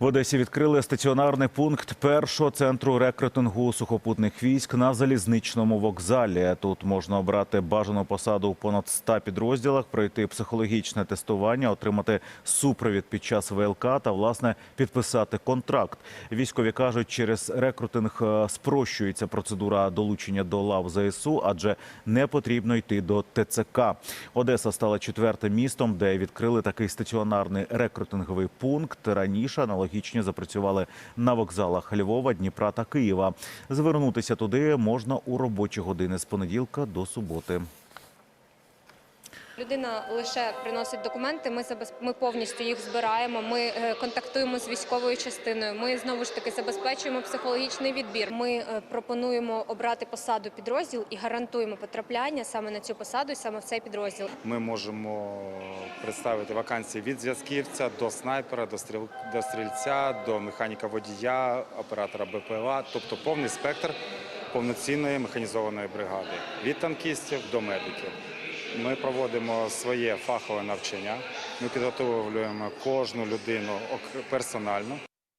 В Одесі відкрили стаціонарний пункт першого центру рекрутингу сухопутних військ на залізничному вокзалі. Тут можна обрати бажану посаду у понад 100 підрозділах, пройти психологічне тестування, отримати супровід під час ВЛК та власне підписати контракт. Військові кажуть, через рекрутинг е, спрощується процедура долучення до лав ЗСУ, адже не потрібно йти до ТЦК. Одеса стала четвертим містом, де відкрили такий стаціонарний рекрутинговий пункт. Раніше аналогічні запрацювали на вокзалах Львова, Дніпра та Києва. Звернутися туди можна у робочі години з понеділка до суботи. Людина лише приносить документи. Ми ми повністю їх збираємо. Ми е, контактуємо з військовою частиною. Ми знову ж таки забезпечуємо психологічний відбір. Ми е, пропонуємо обрати посаду підрозділ і гарантуємо потрапляння саме на цю посаду, і саме в цей підрозділ. Ми можемо представити вакансії від зв'язківця до снайпера, до стріл до стрільця, до механіка водія, оператора БПЛА, тобто повний спектр повноцінної механізованої бригади від танкістів до медиків. Ми проводимо своє фахове навчання. Ми підготовлюємо кожну людину персонально.